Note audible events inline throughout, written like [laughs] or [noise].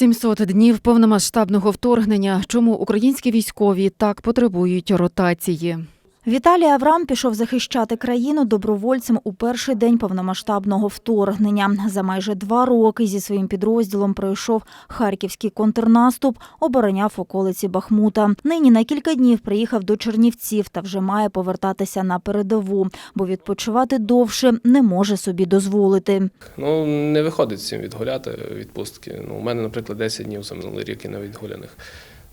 700 днів повномасштабного вторгнення. Чому українські військові так потребують ротації? Віталій Аврам пішов захищати країну добровольцем у перший день повномасштабного вторгнення. За майже два роки зі своїм підрозділом пройшов харківський контрнаступ, обороняв околиці Бахмута. Нині на кілька днів приїхав до Чернівців та вже має повертатися на передову, бо відпочивати довше не може собі дозволити. Ну, не виходить всім відгуляти відпустки. Ну, у мене, наприклад, 10 днів за минулий рік і на відгуляних.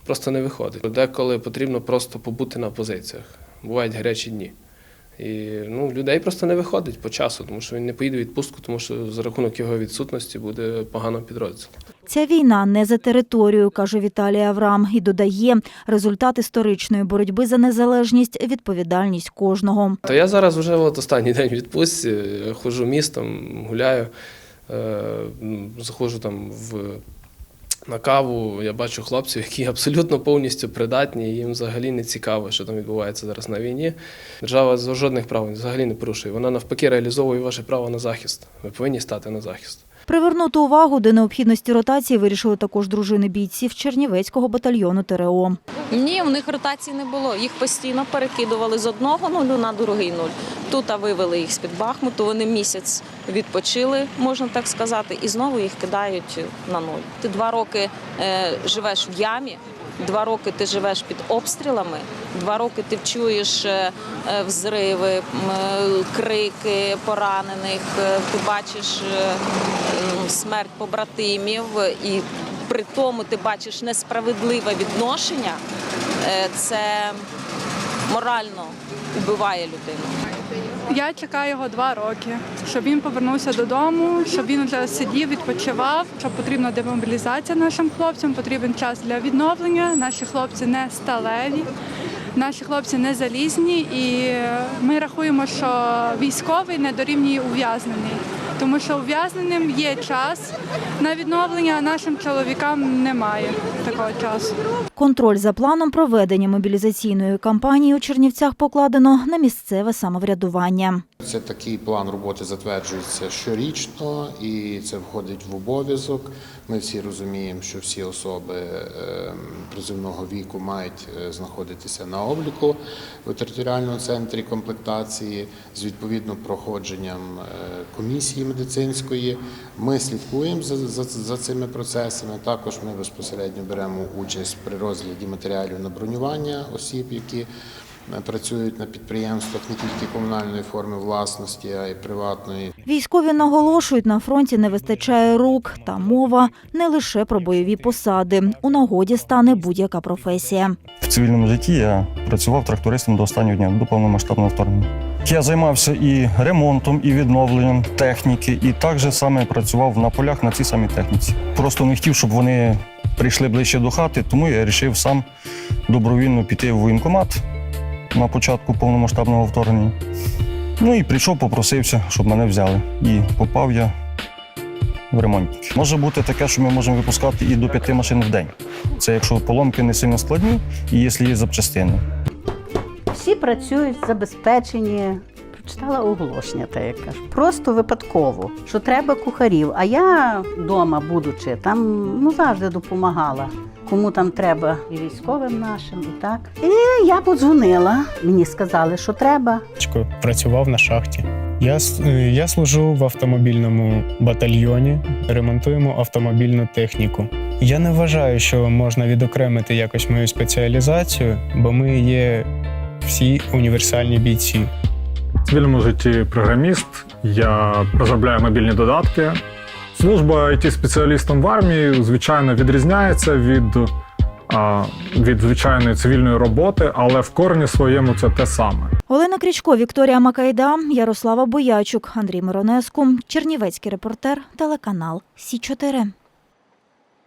Просто не виходить. Деколи потрібно просто побути на позиціях. Бувають гарячі дні. І ну, людей просто не виходить по часу, тому що він не поїде в відпустку, тому що за рахунок його відсутності буде погано підрозділ. Ця війна не за територію, каже Віталій Аврам, і додає результат історичної боротьби за незалежність, відповідальність кожного. То я зараз вже от останній день відпустці, я ходжу містом, гуляю, е, м, заходжу там в, на каву, я бачу хлопців, які [laughs] абсолютно повністю придатні, і їм взагалі не цікаво, що там відбувається зараз на війні. Держава жодних прав взагалі не порушує. Вона навпаки реалізовує ваше право на захист. Ви повинні стати на захист. Привернути увагу до необхідності ротації вирішили також дружини бійців Чернівецького батальйону ТРО. Ні, у них ротації не було. Їх постійно перекидували з одного нулю на другий нуль. Тут а вивели їх з-під Бахмуту. Вони місяць відпочили, можна так сказати, і знову їх кидають на нуль. Ти два роки е, живеш в ямі. Два роки ти живеш під обстрілами, два роки ти чуєш е, е, взриви, е, крики поранених, ти бачиш смерть побратимів, і при тому ти бачиш несправедливе відношення. Це морально вбиває людину. Я чекаю його два роки, щоб він повернувся додому, щоб він вже сидів, відпочивав. Що потрібна демобілізація нашим хлопцям, потрібен час для відновлення. Наші хлопці не сталеві, наші хлопці не залізні, і ми рахуємо, що військовий не дорівнює ув'язнений, тому що ув'язненим є час на відновлення, нашим чоловікам немає такого часу. Контроль за планом проведення мобілізаційної кампанії у Чернівцях покладено на місцеве самоврядування. Це такий план роботи затверджується щорічно, і це входить в обов'язок. Ми всі розуміємо, що всі особи е, призивного віку мають е, знаходитися на обліку у територіальному центрі комплектації з відповідним проходженням е, комісії медицинської. Ми слідкуємо за, за, за цими процесами. Також ми безпосередньо беремо участь при розгляді матеріалів на бронювання осіб, які працюють на підприємствах не тільки комунальної форми власності, а й приватної. Військові наголошують, на фронті не вистачає рук, та мова не лише про бойові посади. У нагоді стане будь-яка професія. В цивільному житті я працював трактористом до останнього дня, до повномасштабного вторгнення. Я займався і ремонтом, і відновленням техніки, і так же саме працював на полях на цій самій техніці. Просто не хотів, щоб вони прийшли ближче до хати, тому я вирішив сам добровільно піти в воєнкомат на початку повномасштабного вторгнення. Ну і прийшов, попросився, щоб мене взяли. І попав я в ремонт. Може бути таке, що ми можемо випускати і до п'яти машин в день. Це якщо поломки не сильно складні і якщо є запчастини. Всі працюють забезпечені. Прочитала оголошення, так як кажуть. Просто випадково, що треба кухарів. А я вдома, будучи, там ну завжди допомагала. Кому там треба, і військовим нашим, і так. І я подзвонила. Мені сказали, що треба. Працював на шахті. Я, с- е, я служу в автомобільному батальйоні, ремонтуємо автомобільну техніку. Я не вважаю, що можна відокремити якось мою спеціалізацію, бо ми є всі універсальні бійці. В цивільному житті програміст. Я розробляю мобільні додатки. Служба it спеціалістом в армії, звичайно, відрізняється від, від звичайної цивільної роботи, але в корені своєму це те саме. Олена Крічко, Вікторія Макайда, Ярослава Боячук, Андрій Миронеску, Чернівецький репортер, телеканал Сі 4